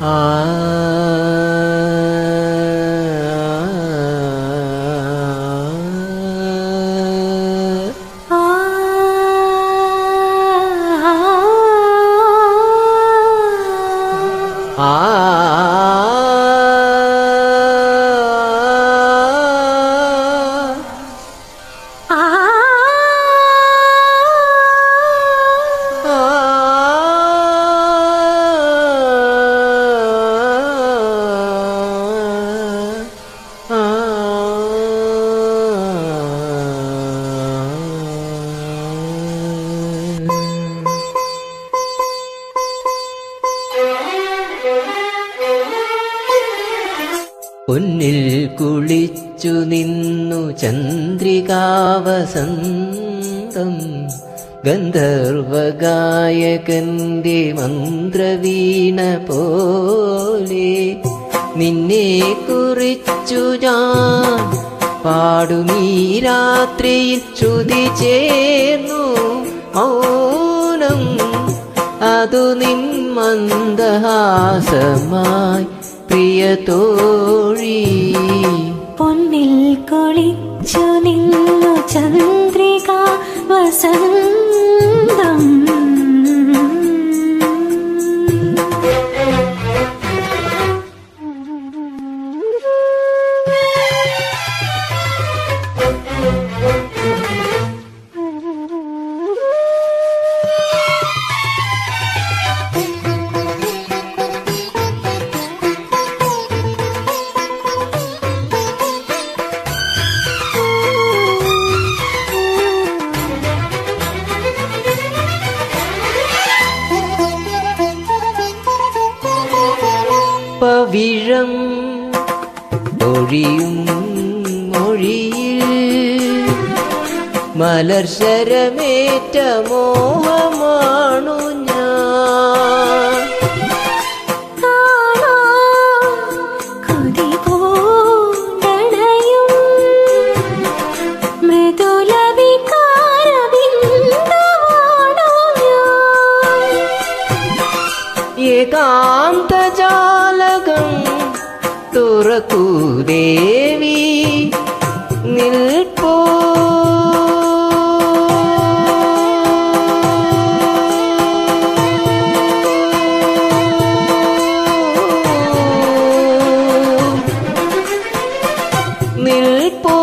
呃 പൊന്നിൽ കുളിച്ചു നിന്നു ചന്ദ്രികാവസന്തം. ഗന്ധർവഗായകന്റെ മന്ത്രവീണ പോലെ നിന്നെ കുറിച്ചു ഞാൻ പാടുമീ രാത്രിയിൽ ശ്രുതി ചേർന്നു. മൗനം അതു നിൻ മന്ദഹാസമായി പ്രിയ തോഴി. പൊന്നിൽ കൊളിച്ചു നിന്നു ചന്ദ്രിക വസന്തം പവിഴം ഒഴിയും മൊഴിയിൽ. മലർശരമേറ്റ മോഹമാണു ഞാൻ. കാണാൻ തുറക്കൂ ദേവി നിൽപ്പോ നിൽപ്പോ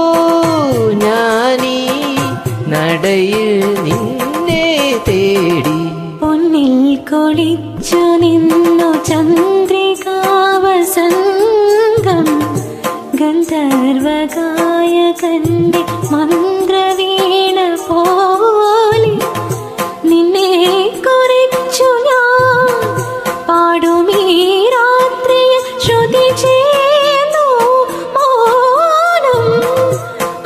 പൊന്നിൽ കൊളിച്ചു നിന്നു ചന്ദ്രികാവസന്തം ഗന്ധർവഗായകന്റെ മന്ത്രവീണ പോലെ നിന്നെ കുറിച്ചു ഞാൻ പാടുമീ രാത്രിയെ ശ്രുതി ചേർന്നു മോനം.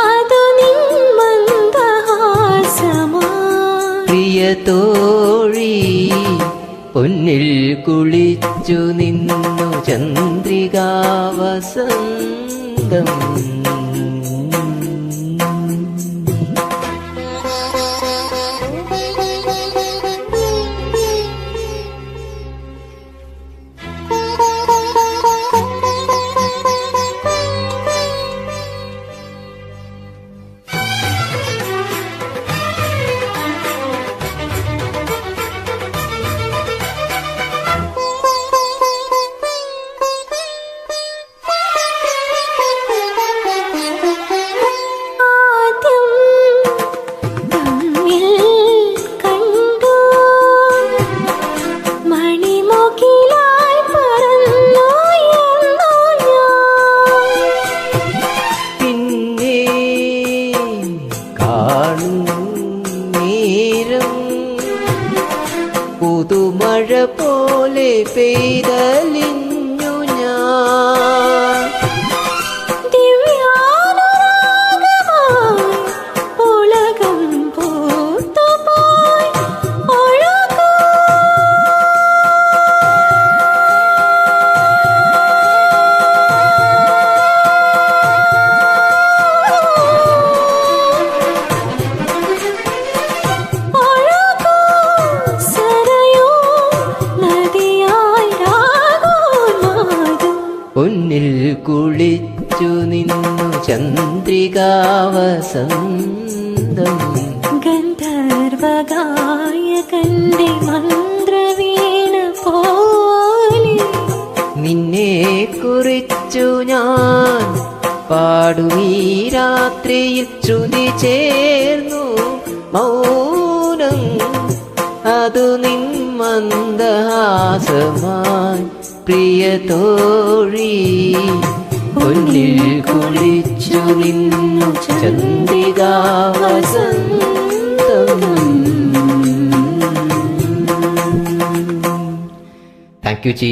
അതു നിൻ പ്രിയ തോഴി പൊന്നിൽ കുളിച്ചു നിന്നു ചന്ദ്രികാവസന്തം. மழ போலே பெய்தது. ചന്ദ്രികാവസന്തം ഗന്ധർവഗായകന്റെ മന്ത്രവീണ പോലെ നിന്നെ കുറിച്ചു ഞാൻ പാടുമീ രാത്രിയിൽ ശ്രുതി ചേർന്നു. മൗനം അതു നിൻ മന്ദഹാസമായി. പ്രിയ തോഴി പൊന്നിൽ കുളിച്ചു നിന്നു ചന്ദ്രികാവസന്തം താങ്ക് യു ചീ